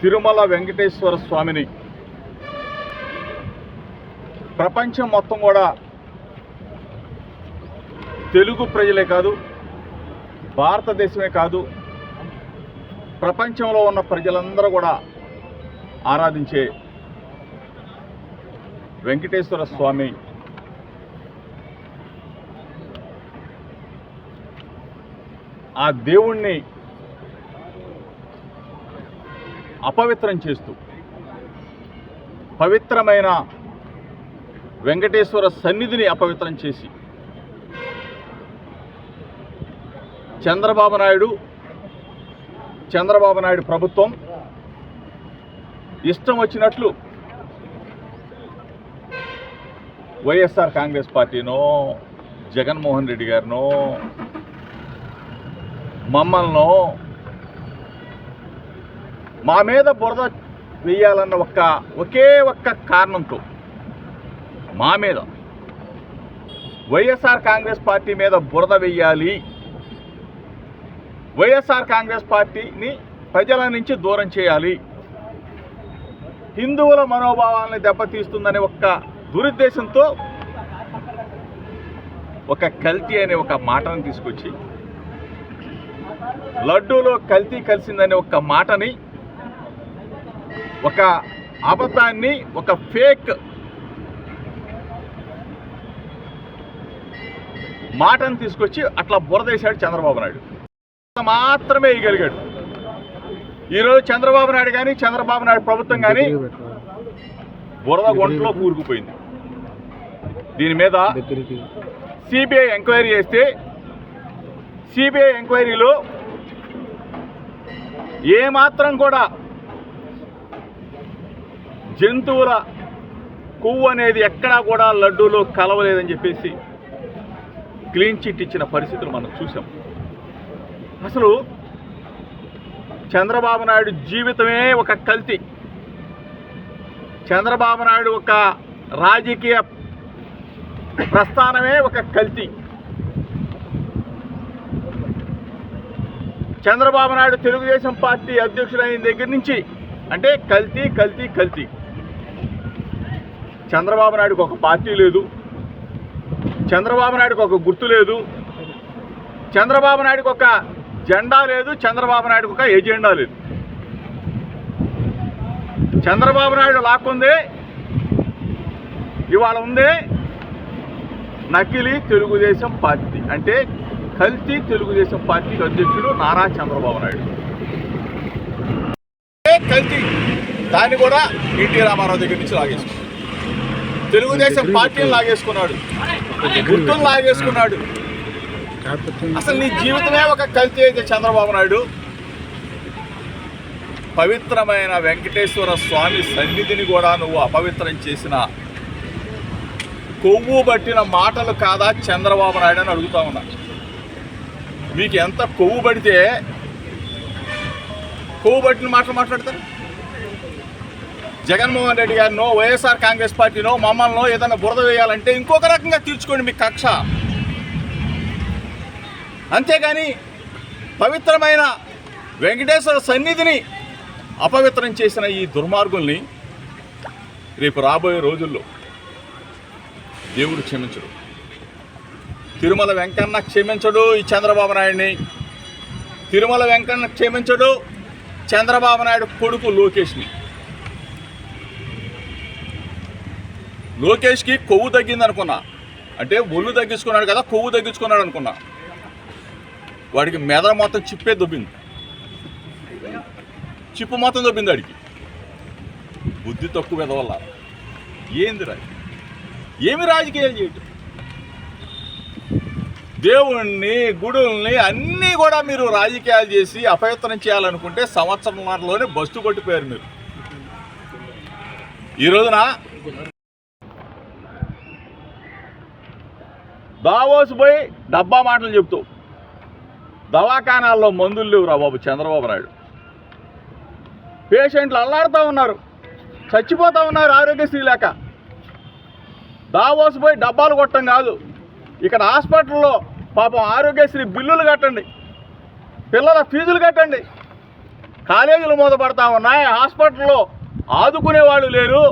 తిరుమల వెంకటేశ్వర స్వామిని. ప్రపంచం మొత్తం కూడా తెలుగు ప్రజలే కాదు భారతదేశమే కాదు ప్రపంచంలో ఉన్న ప్రజలందరూ కూడా ఆరాధించే వెంకటేశ్వర స్వామి. ఆ దేవుణ్ణి అపవిత్రం చేస్తూ పవిత్రమైన వెంకటేశ్వర సన్నిధిని అపవిత్రం చేసి చంద్రబాబు నాయుడు చంద్రబాబు నాయుడు ప్రభుత్వం ఇష్టం వచ్చినట్లు వైఎస్ఆర్ కాంగ్రెస్ పార్టీనో జగన్మోహన్ రెడ్డి గారినో మమ్మల్నో మా మీద బురద వేయాలన్న ఒక్క ఒకే ఒక్క కారణంతో మా మీద వైఎస్ఆర్ కాంగ్రెస్ పార్టీ మీద బురద వేయాలి. వైఎస్ఆర్ కాంగ్రెస్ పార్టీని ప్రజల నుంచి దూరం చేయాలి. హిందువుల మనోభావాలను దెబ్బతీస్తుందనే ఒక్క దురుద్దేశంతో ఒక కల్తీ అనే ఒక మాటను తీసుకొచ్చి లడ్డూలో కల్తీ కలిసిందనే ఒక మాటని ఒక అబద్ధాన్ని ఒక ఫేక్ మాటను తీసుకొచ్చి అట్లా బురదేశాడు చంద్రబాబు నాయుడు. మాత్రమే వేయగలిగాడు. ఈరోజు చంద్రబాబు నాయుడు కానీ చంద్రబాబు నాయుడు ప్రభుత్వం కానీ బురద గుంటలో కూరుకుపోయింది. దీని మీద సిబిఐ ఎంక్వైరీ చేస్తే సిబిఐ ఎంక్వైరీలో ఏమాత్రం కూడా జంతువుల కొవ్వు అనేది ఎక్కడా కూడా లడ్డూలో కలవలేదని చెప్పేసి క్లీన్ చిట్ ఇచ్చిన పరిస్థితులు మనం చూసాం. అసలు చంద్రబాబు నాయుడు జీవితమే ఒక కల్తీ. చంద్రబాబు నాయుడు ఒక రాజకీయ ప్రస్థానమే ఒక కల్తీ. చంద్రబాబు నాయుడు తెలుగుదేశం పార్టీ అధ్యక్షుడైన దగ్గర నుంచి అంటే కల్తీ కల్తీ కల్తీ. చంద్రబాబు నాయుడుకి ఒక పార్టీ లేదు. చంద్రబాబు నాయుడుకి ఒక గుర్తు లేదు. చంద్రబాబు నాయుడుకి ఒక జెండా లేదు. చంద్రబాబు నాయుడుకి ఒక ఎజెండా లేదు. చంద్రబాబు నాయుడు లాక్కుంది ఇవాళ ఉంది నకిలీ తెలుగుదేశం పార్టీ. అంటే కల్తీ తెలుగుదేశం పార్టీ అధ్యక్షుడు నారా చంద్రబాబు నాయుడు. కల్తీ? దాన్ని కూడా ఎన్టీ రామారావు దగ్గర నుంచి లాగేసుకున్నాడు తెలుగుదేశం పార్టీని లాగేసుకున్నాడు. గుర్తులు లాగేసుకున్నాడు. అసలు నీ జీవితమే ఒక కల్తీ అయితే చంద్రబాబు నాయుడు. పవిత్రమైన వెంకటేశ్వర స్వామి సన్నిధిని కూడా నువ్వు అపవిత్రం చేసిన కొవ్వు పట్టిన మాటలు కాదా చంద్రబాబు నాయుడు అని అడుగుతా ఉన్నా. మీకు ఎంత కొవ్వు పడితే కొవ్వు పట్టిన మాటలు మాట్లాడతారు? జగన్మోహన్ రెడ్డి గారినో వైఎస్ఆర్ కాంగ్రెస్ పార్టీనో మమ్మల్ని ఏదైనా బురద వేయాలంటే ఇంకొక రకంగా తీర్చుకోండి మీ కక్ష. అంతేగాని పవిత్రమైన వెంకటేశ్వర సన్నిధిని అపవిత్రం చేసిన ఈ దుర్మార్గుల్ని రేపు రాబోయే రోజుల్లో దేవుడు క్షమించడు. తిరుమల వెంకన్న క్షమించడు ఈ చంద్రబాబు నాయుడిని. తిరుమల వెంకన్న క్షమించడు చంద్రబాబు నాయుడు కొడుకు లోకేష్ని. లోకేష్కి కొవ్వు తగ్గింది అనుకున్నా అంటే ఒళ్ళు తగ్గించుకున్నాడు కదా కొవ్వు తగ్గించుకున్నాడు అనుకున్నా. వాడికి మెదడు మొత్తం చిప్పే దొబ్బింది. చిప్పు మొత్తం దొబ్బింది వాడికి బుద్ధి తక్కువ వల్ల. ఏంది రా ఏమి రాజకీయాలు చేయటం? దేవుణ్ణి గుడుల్ని అన్నీ కూడా మీరు రాజకీయాలు చేసి అపవిత్రం చేయాలనుకుంటే సంవత్సరంలోనే బస్సు కొట్టిపోయారు మీరు. ఈ రోజున దావోసు పోయి డబ్బా మాటలు చెప్తూ దవాఖానాల్లో మందులు లేవురా బాబు చంద్రబాబు నాయుడు. పేషెంట్లు అల్లాడుతూ ఉన్నారు చచ్చిపోతూ ఉన్నారు ఆరోగ్యశ్రీ లేక. దావోసు పోయి డబ్బాలు కొట్టడం కాదు ఇక్కడ హాస్పిటల్లో పాపం ఆరోగ్యశ్రీ బిల్లులు కట్టండి పిల్లల ఫీజులు కట్టండి. కాలేజీలు మూతపడతా ఉన్నాయి హాస్పిటల్లో ఆదుకునే వాళ్ళు లేరు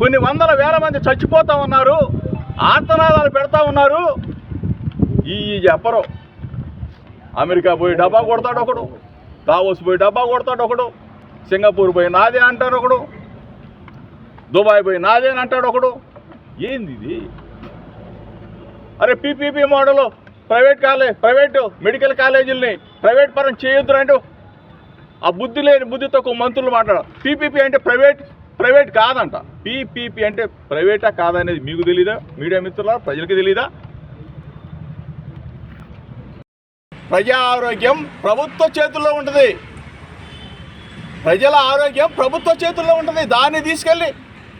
కొన్ని వందల వేల మంది చచ్చిపోతా ఉన్నారు. ఆర్తనాదాలు పెడతా ఉన్నారు. ఈ చెప్పరు అమెరికా పోయి డబ్బా కొడతాడు ఒకడు. దావోస్ పోయి డబ్బా కొడతాడు ఒకడు. సింగపూర్ పోయి నాదే అంటాడు ఒకడు. దుబాయ్ పోయి నాదే అని అంటాడు ఒకడు. ఏంది ఇది? అరే PPP model private college private medical కాలేజీలని private పరం చేయొద్దు అంటే. ఆ బుద్ధి లేని బుద్ధితో ఒక మంత్రులు మాట్లాడారు. పీపీపీ అంటే ప్రైవేట్ ప్రైవేట్ కాదంట. పీపీపీ అంటే ప్రైవేటా కాదనేది మీకు తెలీదా? మీడియా మిత్రుల? ప్రజలకి తెలీదా? ప్రజా ఆరోగ్యం ప్రభుత్వ చేతుల్లో ఉంటుంది. ప్రజల ఆరోగ్యం ప్రభుత్వ చేతుల్లో ఉంటుంది. దాన్ని తీసుకెళ్ళి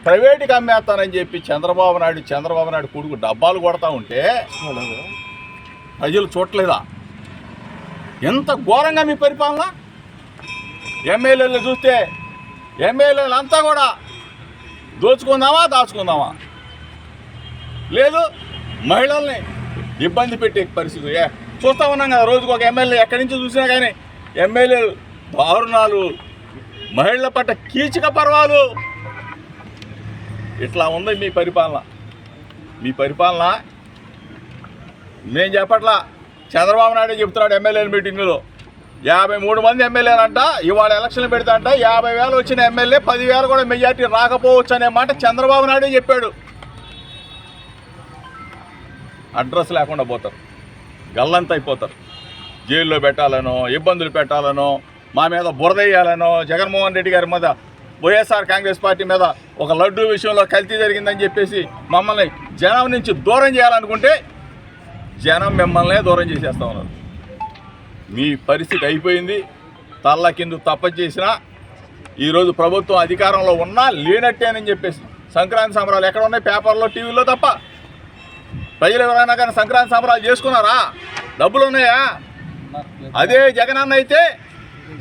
ప్రైవేట్కి అమ్మేస్తానని చెప్పి చంద్రబాబు నాయుడు చంద్రబాబు నాయుడు కొడుకు డబ్బాలు కొడతా ఉంటే ప్రజలు చూడలేదా ఎంత ఘోరంగా మీ పరిపాలన? ఎమ్మెల్యేలు చూస్తే ఎమ్మెల్యేలు అంతా కూడా దోచుకుందామా దాచుకుందామా? లేదు మహిళల్ని ఇబ్బంది పెట్టే పరిస్థితి. ఏ చూస్తా ఉన్నాం కదా రోజుకు ఒక ఎమ్మెల్యే ఎక్కడి నుంచి చూసినా కానీ ఎమ్మెల్యేలు దారుణాలు మహిళల పట్ల కీచక పర్వాలు. ఇట్లా ఉంది మీ పరిపాలన. మీ పరిపాలన నేను చెప్పట్లా చంద్రబాబు నాయుడు చెప్తున్నాడు ఎమ్మెల్యేల మీటింగులో. యాభై మూడు మంది ఎమ్మెల్యేలంట ఇవాళ ఎలక్షన్లు పెడతా అంట యాభై వేలు వచ్చిన ఎమ్మెల్యే పదివేలు కూడా మెజార్టీ రాకపోవచ్చు అనే మాట చంద్రబాబు నాయుడే చెప్పాడు. అడ్రస్ లేకుండా పోతారు. గల్లంత అయిపోతారు. జైల్లో పెట్టాలనో ఇబ్బందులు పెట్టాలనో మా మీద బురదయ్యాలనో జగన్మోహన్ రెడ్డి గారి మీద వైఎస్ఆర్ కాంగ్రెస్ పార్టీ మీద ఒక లడ్డు విషయంలో కల్తీ జరిగిందని చెప్పేసి మమ్మల్ని జనం నుంచి దూరం చేయాలనుకుంటే జనం మిమ్మల్నే దూరం చేసేస్తా ఉన్నారు. మీ పరిస్థితి అయిపోయింది. తల్ల కింద తప్ప చేసినా ఈరోజు ప్రభుత్వం అధికారంలో ఉన్నా లేనట్టేనని చెప్పేసి సంక్రాంతి సంబరాలు ఎక్కడ ఉన్నాయి? పేపర్లో టీవీలో తప్ప. ప్రజలు ఎవరైనా కానీ సంక్రాంతి సంబరాలు చేసుకున్నారా? డబ్బులు ఉన్నాయా? అదే జగనన్న అయితే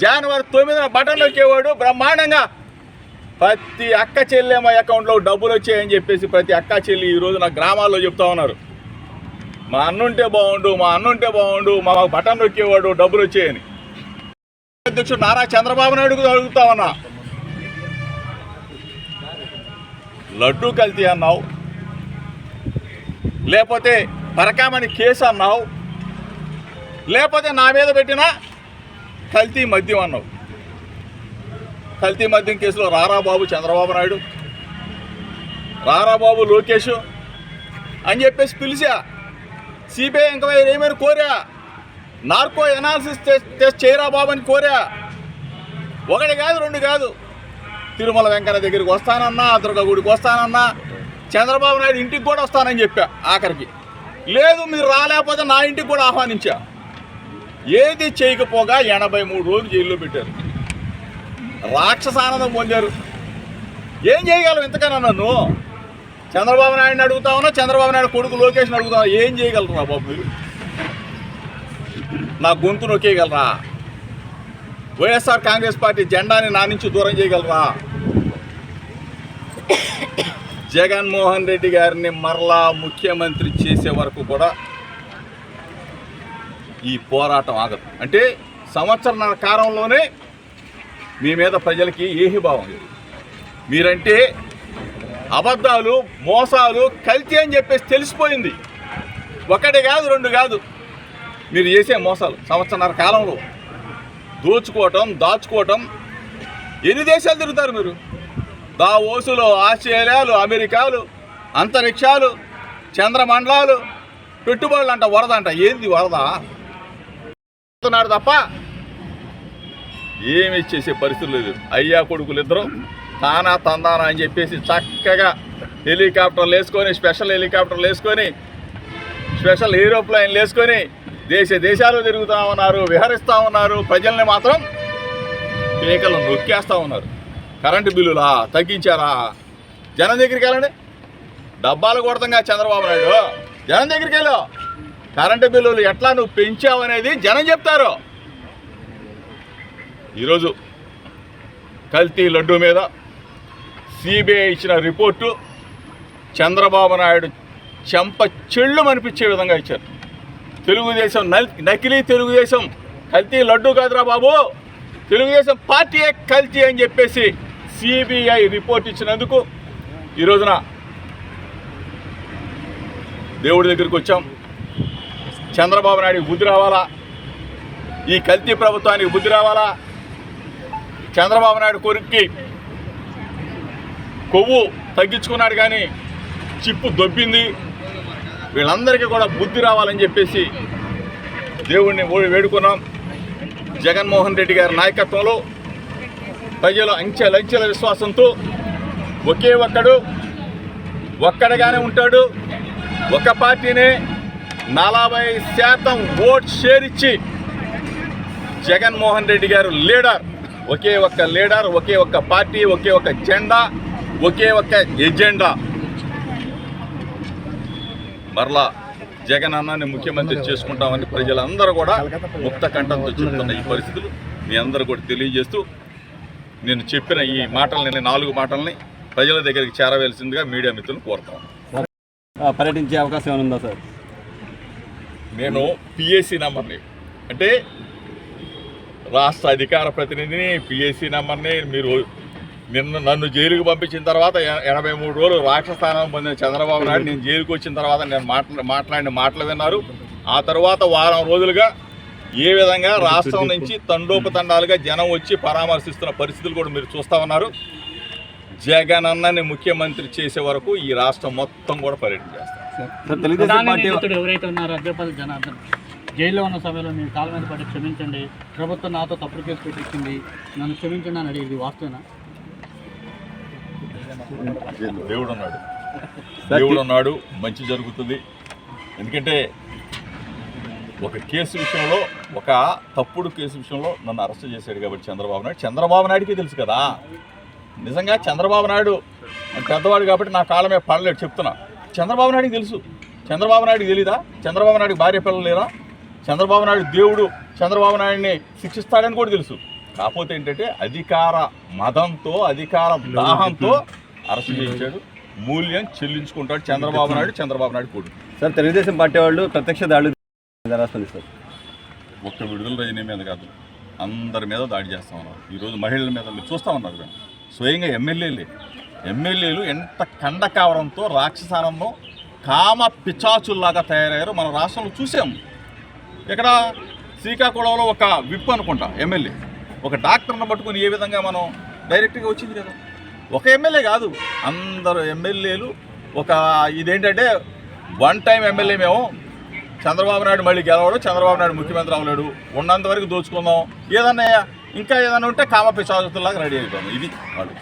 జనవరి తొమ్మిదిన బటన్లు నొక్కేవాడు బ్రహ్మాండంగా. ప్రతి అక్క చెల్లెమ్మ అకౌంట్లో డబ్బులు వచ్చాయని చెప్పేసి ప్రతి అక్క చెల్లి ఈరోజు నా గ్రామాల్లో చెప్తా ఉన్నారు. మా అన్నుంటే బాగుండు మా అన్నుంటే బాగుండు మా బటన్ నొక్కేవాడు డబ్బులు వచ్చాయని. అధ్యక్షుడు నారా చంద్రబాబు నాయుడుకు అడుగుతా ఉన్నా. లడ్డూ కల్తీ అన్నావు. లేకపోతే పరకామని కేసు అన్నావు. లేకపోతే నా మీద పెట్టిన కల్తీ మద్యం అన్నావు. కల్తీ మద్యం కేసులో రారాబాబు చంద్రబాబు నాయుడు రారాబాబు లోకేష్ అని చెప్పేసి పిలిచా. సిబిఐ ఎంక్వైరీ ఏమని కోరా? నార్కో ఎనాలిసిస్ టెస్ట్ చేయరా బాబు అని కోరా? ఒకటి కాదు రెండు కాదు. తిరుమల వెంకన్న దగ్గరికి వస్తానన్నా దుర్గగుడికి వస్తానన్నా చంద్రబాబు నాయుడు ఇంటికి కూడా వస్తానని చెప్పా ఆఖరికి. లేదు మీరు రాలేకపోతే నా ఇంటికి కూడా ఆహ్వానించా. ఏది చేయకపోగా ఎనభై మూడు రోజులు జైల్లో పెట్టారు. రాక్షసానందం పొందారు. ఏం చేయగలవు ఇంతకన్నా నన్ను? చంద్రబాబు నాయుడిని అడుగుతా ఉన్నా చంద్రబాబు నాయుడు కొడుకు లోకేష్ని అడుగుతా ఏం చేయగలరా బాబు మీరు? నా గొంతు నొక్కేయగలరా? వైఎస్ఆర్ కాంగ్రెస్ పార్టీ జెండాని నా నుంచి దూరం చేయగలరా? జగన్మోహన్ రెడ్డి గారిని మరలా ముఖ్యమంత్రి చేసే వరకు కూడా ఈ పోరాటం ఆగదు. అంటే సంవత్సర కాలంలోనే మీ మీద ప్రజలకి ఏహిభావం లేదు. మీరంటే అబద్ధాలు మోసాలు కల్తీ అని చెప్పేసి తెలిసిపోయింది. ఒకటి కాదు రెండు కాదు. మీరు చేసే మోసాలు సంవత్సరాల కాలంలో దోచుకోవటం దాచుకోవటం. ఎన్ని దేశాలు తిరుగుతారు మీరు? దావోసులు ఆస్ట్రేలియాలు అమెరికాలు అంతరిక్షాలు చంద్రమండలాలు పెట్టుబడులు అంట వరద అంట. ఏంది వరద? తప్ప ఏమి చేసే పరిస్థితులు లేదు. అయ్యా కొడుకులు ఇద్దరు తానా తందానా అని చెప్పేసి చక్కగా హెలికాప్టర్లు వేసుకొని స్పెషల్ హెలికాప్టర్లు వేసుకొని స్పెషల్ ఏరోప్లైన్లు వేసుకొని దేశ దేశాలు తిరుగుతూ ఉన్నారు విహరిస్తూ ఉన్నారు ప్రజల్ని మాత్రం పీకలు నొక్కేస్తూ ఉన్నారు. కరెంటు బిల్లులా తగ్గించారా? జనం దగ్గరికి వెళ్ళండి. డబ్బాలు కొడతాంగా చంద్రబాబు నాయుడు. జనం దగ్గరికి వెళ్ళు. కరెంటు బిల్లులు ఎట్లా నువ్వు పెంచావు అనేది జనం చెప్తారు. ఈరోజు కల్తీ లడ్డు మీద సిబిఐ ఇచ్చిన రిపోర్టు చంద్రబాబు నాయుడు చెంప చెళ్ళు అనిపించే విధంగా ఇచ్చారు. తెలుగుదేశం నల్- నకిలీ తెలుగుదేశం కల్తీ లడ్డు కాదురా బాబు. తెలుగుదేశం పార్టీయే కల్తీ అని చెప్పేసి సిబిఐ రిపోర్ట్ ఇచ్చినందుకు ఈ రోజున దేవుడి దగ్గరికి వచ్చాం. చంద్రబాబు నాయుడు బుద్ధి రావాలా? ఈ కల్తీ ప్రభుత్వానికి బుద్ధి రావాలా? చంద్రబాబు నాయుడు కొరికి కొవ్వు తగ్గించుకున్నాడు కానీ చిప్పు దొబ్బింది. వీళ్ళందరికీ కూడా బుద్ధి రావాలని చెప్పేసి దేవుణ్ణి వేడుకున్నాం. జగన్మోహన్ రెడ్డి గారి నాయకత్వంలో ప్రజలు అంచెలంచెల విశ్వాసంతో ఒకే ఒక్కడు ఒక్కడగానే ఉంటాడు. ఒక పార్టీనే నలభై శాతం ఓట్ షేర్ ఇచ్చి జగన్మోహన్ రెడ్డి గారు లీడర్. ఒకే ఒక్క లీడర్ ఒకే ఒక్క పార్టీ ఒకే ఒక్క జెండా ఒకే ఒక్క ఎజెండా. మరలా జగన్ అన్నాన్ని ముఖ్యమంత్రి చేసుకుంటామని ప్రజలందరూ కూడా ముక్త కంఠంతో చెప్తున్న ఈ పరిస్థితులు మీ అందరూ కూడా తెలియజేస్తూ నేను చెప్పిన ఈ మాటల్ని నాలుగు మాటల్ని ప్రజల దగ్గరికి చేరవేయాల్సిందిగా మీడియా మిత్రులు కోరుతాను పర్యటించే అవకాశం ఏమైనా ఉందా సార్? నేను పిఎస్సి నెంబర్ని అంటే రాష్ట్ర అధికార ప్రతినిధిని పిఎస్సి నెంబర్ని మీరు నిన్న నన్ను జైలుకు పంపించిన తర్వాత ఎనభై మూడు రోజులు రాక్షస్థానం పొందిన చంద్రబాబు నాయుడు నేను జైలుకు వచ్చిన తర్వాత నేను మాట్లా మాట్లాడిన మాటలు విన్నారు. ఆ తర్వాత వారం రోజులుగా ఏ విధంగా రాష్ట్రం నుంచి తండోపతండాలుగా జనం వచ్చి పరామర్శిస్తున్న పరిస్థితులు కూడా మీరు చూస్తా ఉన్నారు. జగన్ అన్నని ముఖ్యమంత్రి చేసే వరకు ఈ రాష్ట్రం మొత్తం కూడా పర్యటన చేస్తాం సార్ తెలుగుదేశం ప్రధాని పార్టీ నిందితుడు ఎవరైతే ఉన్నారో అద్దెపల్లి జనార్దన్. జైల్లో ఉన్న సమయంలో నేను మీద పడి క్షమించండి. ప్రభుత్వం నాతో తప్పుడు కేసు పెట్టించింది నన్ను క్షమించండి అని అడిగి ఇది వాస్తవేనా? దేవుడు ఉన్నాడు దేవుడు ఉన్నాడు మంచి జరుగుతుంది. ఎందుకంటే ఒక కేసు విషయంలో ఒక తప్పుడు కేసు విషయంలో నన్ను అరెస్ట్ చేశాడు కాబట్టి చంద్రబాబు నాయుడు. చంద్రబాబు నాయుడికి తెలుసు కదా. నిజంగా చంద్రబాబు నాయుడు పెద్దవాడు కాబట్టి నా కాలమే పడలేడు చెప్తున్నా. చంద్రబాబు నాయుడికి తెలుసు. చంద్రబాబు నాయుడికి తెలీదా? చంద్రబాబు నాయుడు భార్య పిల్లలు లేరా? చంద్రబాబు నాయుడు దేవుడు చంద్రబాబు నాయుడిని శిక్షిస్తాడని కూడా తెలుసు. కాకపోతే ఏంటంటే అధికార మదంతో అధికార దాహంతో అరెస్ట్ చేయించాడు మూల్యం చెల్లించుకుంటాడు. చంద్రబాబు నాయుడు చంద్రబాబు నాయుడు కొడుకు సార్ తెలుగుదేశం పార్టీ వాళ్ళు ప్రత్యక్ష దాడులు రాస్తుంది సార్. ఒక్క విడుదల రజనీ మీద కాదు అందరి మీద దాడి చేస్తా ఉన్నారు. ఈరోజు మహిళల మీద మీరు చూస్తూ ఉన్నారు. స్వయంగా ఎమ్మెల్యేలే. ఎమ్మెల్యేలు ఎంత కండకావరంతో రాక్షసానంలో కామ పిచాచుల్లాగా తయారయ్యారో మన రాష్ట్రంలో చూసాం. ఇక్కడ శ్రీకాకుళంలో ఒక విప్ అనుకుంటా ఎమ్మెల్యే. ఒక డాక్టర్ని పట్టుకుని ఏ విధంగా మనం డైరెక్ట్గా వచ్చింది కదా. ఒక ఎమ్మెల్యే కాదు అందరు ఎమ్మెల్యేలు. ఒక ఇదేంటంటే వన్ టైం ఎమ్మెల్యే మేము చంద్రబాబు నాయుడు మళ్ళీ గెలవడు చంద్రబాబు నాయుడు ముఖ్యమంత్రి అవ్వలేడు. ఉన్నంత వరకు దోచుకుందాం. ఏదన్నా ఇంకా ఏదైనా ఉంటే కామ పిశాచులాగా రెడీ అయిపోయాము ఇది వాళ్ళు.